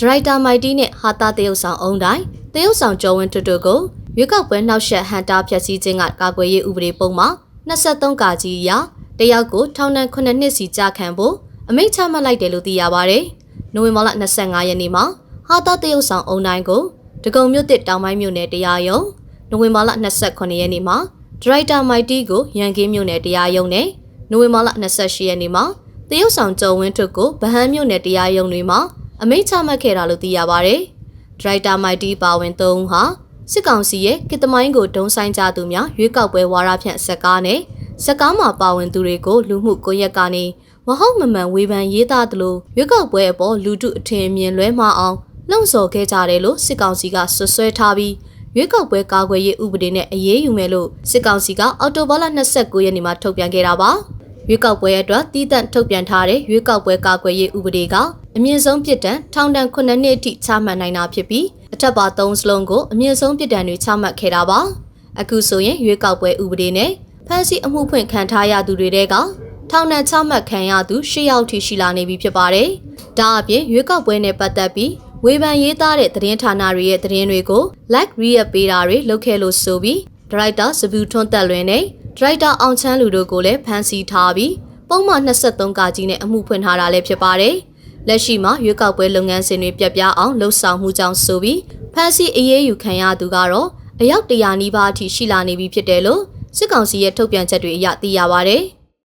ဒရိုက်တာမိုက်တီနဲ့ဟာတာတရုတ်ဆောင်အုံတိုင်းတရုတ်ဆောင်ကျော်ဝင်းတွတ်တို့ကိုရွေးကောက်ပွဲနှောက်ယှက်ဟန်တာဖျက်ဆီးခြင်းကကာကွယ်ရေးဥပဒေပုံမှာ23ကာကြီးအရတယောက်ကိုထောင်ဒဏ်9နှစ်စီကြာခံဖို့အမိန့်ချမှတ်လိုက်တယ်လို့သိရပါဗျ။နိုဝင်ဘာလ25ရက်နေ့မှာဟာတာတရုတ်ဆောင်အုံတိုင်းကိုဒဂုံမြို့တစ်တောင်ပိုင်းမြို့နယ်တရားရုံးနိုဝင်ဘာလ28ရက်နေ့မှာဒရိုက်တာမိုက်တီကိုရန်ကင်းမြို့နယ်တရားရုံးနဲ့နိုဝင်ဘာလ28ရက်နေ့မှာတရုတ်ဆောင်ကျော်ဝင်းထွတ်ကိုဗဟန်းမြို့နယ်တရားရုံးတွေမှာ အမိန့်ချမှတ်ခဲ့တာလို့သိရပါဗျ။ဒရိုက်တာမိုက်တီပါဝင်၃ဦးဟာစစ်ကောင်စီရဲ့ကစ်တမိုင်းကိုဒုံဆိုင်ကြသူများရွေးကောက်ပွဲဝါရဖြန့်စက်ကားနဲ့စက်ကားမှာပါဝင်သူတွေကိုလူမှုကွန်ရက်ကနေမဟုတ်မမှန်ဝေဖန်ရေးသားသလိုရွေးကောက်ပွဲအပေါ်လူထုအထင်အမြင်လွဲမှားအောင်လှုံ့ဆော်ခဲ့ကြတယ်လို့စစ်ကောင်စီကဆွဆွဲထားပြီးရွေးကောက်ပွဲကာကွယ်ရေးဥပဒေနဲ့အရေးယူမယ်လို့စစ်ကောင်စီကအော်တိုဘာလ29ရက်နေ့မှာထုတ်ပြန်ခဲ့တာပါရွေးကောက်ပွဲအတွက်တည်တံ့ထုတ်ပြန်ထားတဲ့ရွေးကောက်ပွဲကာကွယ်ရေးဥပဒေက အမြင့်ဆုံးပြစ်ဒဏ်ထောင်ဒဏ်9နှစ်အထိချမှတ်နိုင်တာဖြစ်ပြီးအထက်ပါ3စလုံးကိုအမြင့်ဆုံးပြစ်ဒဏ်တွေချမှတ်ခဲ့တာပါအခုဆိုရင်ရွေးကောက်ပွဲဥပဒေနဲ့ဖမ်းဆီးအမှုဖွင့်ခံထားရသူတွေတဲကထောင်ဒဏ်ချမှတ်ခံရသူ၈ယောက်ထိရှိလာနေပြီဖြစ်ပါတယ်ဒါအပြင်ရွေးကောက်ပွဲနဲ့ပတ်သက်ပြီးဝေဖန်ရေးသားတဲ့သတင်းဌာနတွေရဲ့သတင်းတွေကို like react ပေးတာတွေလုပ်ခဲ့လို့ဆိုပြီးဒရိုက်တာစဘူးထွန်းတက်လွင်နဲ့ဒရိုက်တာအောင်ချမ်းလူတို့ကိုလည်းဖမ်းဆီးထားပြီးပုံမှန်23ကကြီးနဲ့အမှုဖွင့်ထားတာလည်းဖြစ်ပါတယ်။ လက်ရှိမှာရွေးကောက်ပွဲလုပ်ငန်းစဉ်တွေပြတ်ပြားအောင်လှုပ်ဆောင်မှုကြောင့်ဆိုပြီးဖမ်းဆီးအရေးယူခံရသူကတော့အယောက်100နီးပါးအထိရှိလာနေပြီဖြစ်တယ်လို့စစ်ကောင်စီရဲ့ထုတ်ပြန်ချက်တွေအရသိရပါဗျ။